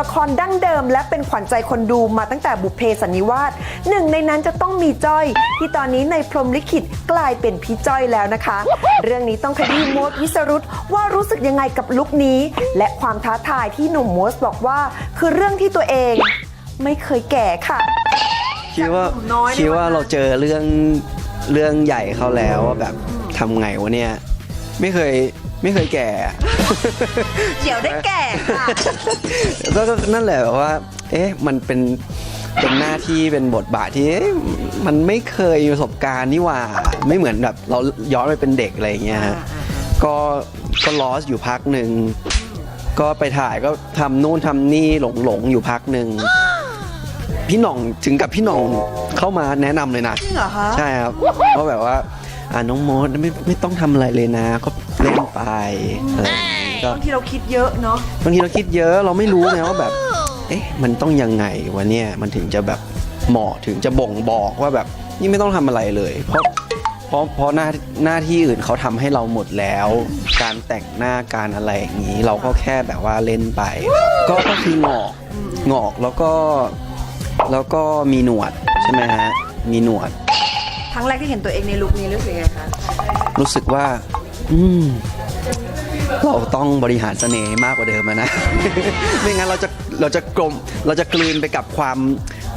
ละครดั้งเดิม และเป็นขวัญใจคนดูมาตั้งแต่บุพเพสันนิวาสหนึ่งในนั้นจะต้องมีจ้อย ที่ตอนนี้ในพรหมลิขิตกลายเป็นพี่จ้อยแล้วนะคะ เรื่องนี้ต้องขยี้โมดวิสรุตว่ารู้สึกยังไงกับลุคนี้ และความท้าทายที่หนุ่มโมสบอกว่า คือเรื่องที่ตัวเอง ไม่เคยแก่ค่ะ คิดว่าจากหนุ่มน้อยในคิดว่าวันนั้นเราเจอเรื่องเรื่องใหญ่เขาแล้วว่าแบบทำไงวะเนี่ย ไม่เคย ไม่เคยแก่เดี๋ยวได้แก่ค่ะ ก็ก็นั่นแหละแบบว่า เอ๊ะ มันเป็น เป็นหน้าที่เป็นบทบาทที่เอ๊ะมันไม่เคยมีประสบการณ์นี่หว่า ไม่เหมือนแบบเราย้อนไปเป็นเด็กอะไรอย่างเงี้ยฮะ ก็ก็ลอสอยู่พักหนึ่ง ก็ไปถ่ายก็ทำนู่นทำนี่หลงหลงๆอยู่พักหนึ่ง พี่หน่องถึงกับพี่หน่องเข้ามาแนะนำเลยนะ จริงเหรอคะ ใช่ครับ เพราะแบบว่า อ่าน้องโมดไม่ไม่ต้องทำอะไรเลยนะ ก็ เล่นไปอะไรอย่างงี้ก็บางทีเราคิดเยอะเนาะบางทีเราคิดเยอะเราไม่รู้ไงว่าแบบ เอ๊ะมันต้องยังไงวะเนี่ยมันถึงจะแบบเหมาะถึงจะบ่งบอกว่าแบบนี่ไม่ต้องทำอะไรเลย เพราะเพราะเพราะหน้าหน้าที่อื่นเขาทำให้เราหมดแล้ว การแต่งหน้าการอะไรอย่างนี้ เราก็แค่แบบว่าเล่นไป ก็ก็คืองอกงอกแล้วก็แล้วก็มีหนวดใช่ไหมฮะมีหนวด ครั้งแรกที่เห็นตัวเองในลุคนี้รู้สึกไงคะ รู้สึกว่า อืมเราต้องบริหารเสน่ห์ให้มากกว่าเดิมอะนะ ไม่งั้นเราจะเราจะกลมเราจะกลืนไปกับความ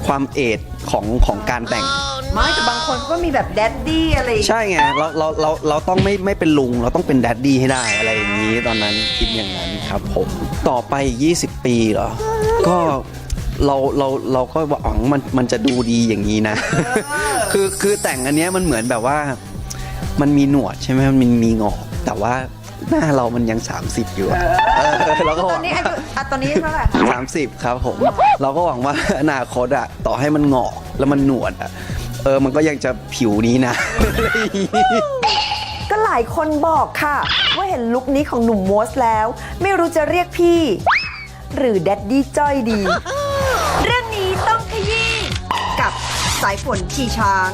ความเอดของของการแต่ง ไม่แต่บางคนเขาก็มีแบบแดดดี้อะไรอย่างเงี้ย ใช่ไงเราเราเราเราต้องไม่ไม่เป็นลุง เราต้องเป็นแดดดี้ให้ได้อะไรอย่างนี้ตอนนั้นคิดอย่างนั้นครับผมต่อไป 20 ปีเหรอ ก็เราเราเราก็หวังมันมันจะดูดีอย่างนี้นะ คือคือแต่งอันเนี้ยมันเหมือนแบบว่า มันมีหนวดใช่ไหมมันมีงอก แต่ว่าหน้าเรามันยัง 30 อยู่อะเออเราก็ตหอวันงนี้อายุอะตอนนี้เท่าไหร่คะสามสิบครับผม เราก็หวังว่าอนาคตอะต่อให้มันงอกแล้วมันหนวดอะเออมันก็ยังจะผิวนี้นะ ก็หลายคนบอกค่ะ ว่าเห็นลุคนี้ของหนุ่มโมสแล้ว ไม่รู้จะเรียกพี่ หรือแดดดี้จ้อยดี เรื่องนี้ต้องขยี้กับสายฝนขี่ช้าง